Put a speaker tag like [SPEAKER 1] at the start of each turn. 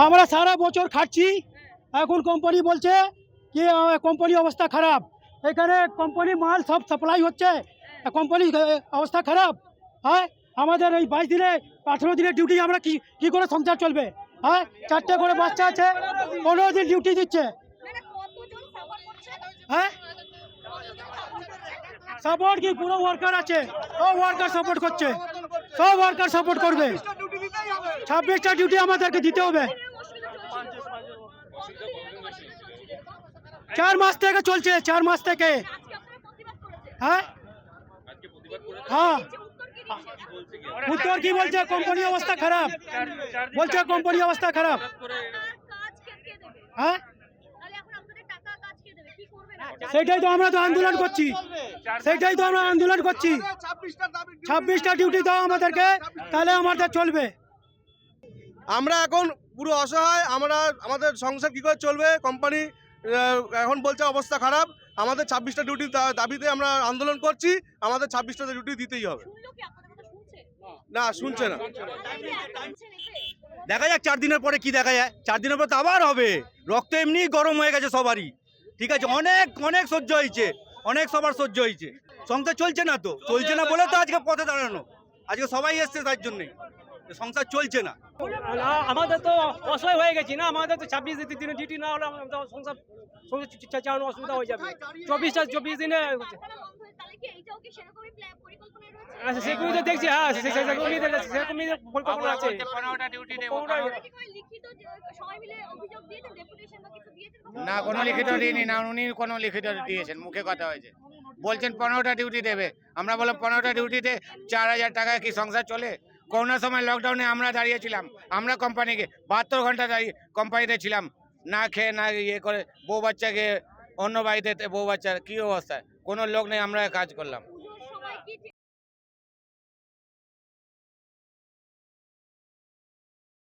[SPEAKER 1] আমরা সারা বছর খাচ্ছি এখন কোম্পানি বলছে কি কোম্পানি অবস্থা খারাপ। এখানে কোম্পানি মাল সব সাপ্লাই হচ্ছে। কোম্পানি অবস্থা খারাপ। হ্যাঁ আমাদের এই বাইশ দিনে আঠেরো দিনের ডিউটি আমরা কি কি করে সংসার চলবে? হ্যাঁ চারটে করে বাচ্চা আছে পনেরো দিন ডিউটি দিচ্ছে।
[SPEAKER 2] মানে
[SPEAKER 1] হ্যাঁ? সাপোর্ট কি? পুরো ওয়ার্কার আছে। সব ওয়ার্কার সাপোর্ট করছে। সব ওয়ার্কার সাপোর্ট করবে। ছাব্বিশটা ডিউটি আমাদেরকে দিতে হবে। চার মাস থেকে চলছে, চার মাস থেকে। হ্যাঁ? হ্যাঁ।
[SPEAKER 2] উত্তর কি
[SPEAKER 1] বলছে? কোম্পানি অবস্থা খারাপ। বলছে কোম্পানি অবস্থা খারাপ। হ্যাঁ? সেটাই তো আমরা তো আন্দোলন করছি। সেটাই তো আমরা আন্দোলন করছি। ছাব্বিশটা ডিউটি দাও আমাদেরকে, তাহলে আমাদের চলবে।
[SPEAKER 3] আমরা এখন পুরো অসহায় আমরা আমাদের সংসার কী করে চলবে? কোম্পানি এখন বলছে অবস্থা খারাপ। আমাদের ছাব্বিশটা ডিউটি দাবিতে আমরা আন্দোলন করছি। আমাদের ছাব্বিশটা ডিউটি দিতেই হবে।
[SPEAKER 2] শুনলো কি? আপনাদের কথা শুনছে?
[SPEAKER 3] না শুনছে না।
[SPEAKER 4] দেখা যাক চার দিনের পরে কি দেখা যায়। চার দিনের পর তো আবার হবে। রক্ত এমনি গরম হয়ে গেছে সবারই। ঠিক আছে অনেক অনেক সহ্য হয়েছে। অনেক সবার সহ্য হয়েছে। সংসার চলছে না তো? চলছে না বলে তো আজকে পথে দাঁড়ানো। আজকে সবাই এসছে তার জন্যে সংসার চলছে না।
[SPEAKER 5] আমাদের তো অসহায় হয়ে গেছি না আমাদের তো ছাব্বিশ দিনে ডিউটি না হলে আমাদের সংসার সংসার চালানো অসুবিধা হয়ে যাবে। চব্বিশটা চব্বিশ দিনে আচ্ছা সেগুলি তো দেখছি হ্যাঁ সেরকমই পরিকল্পনা আছে।
[SPEAKER 6] না কোনো লিখিত দিইনি না উনি কোনো লিখিত দিয়েছেন মুখে কথা হয়েছে। বলছেন পনেরোটা ডিউটি দেবে আমরা বললাম পনেরোটা ডিউটিতে চার হাজার টাকায় কি সংসার চলে? করোনার সময় লকডাউনে আমরা দাঁড়িয়েছিলাম। আমরা কোম্পানিকে বাহাত্তর ঘণ্টা দাঁড়িয়ে কোম্পানিতে ছিলাম। না খেয়ে, না ইয়ে করে বউ বাচ্চাকে, অন্য বাড়িতে বউ বাচ্চার কী অবস্থা? কোনো লোক নেই আমরা কাজ করলাম।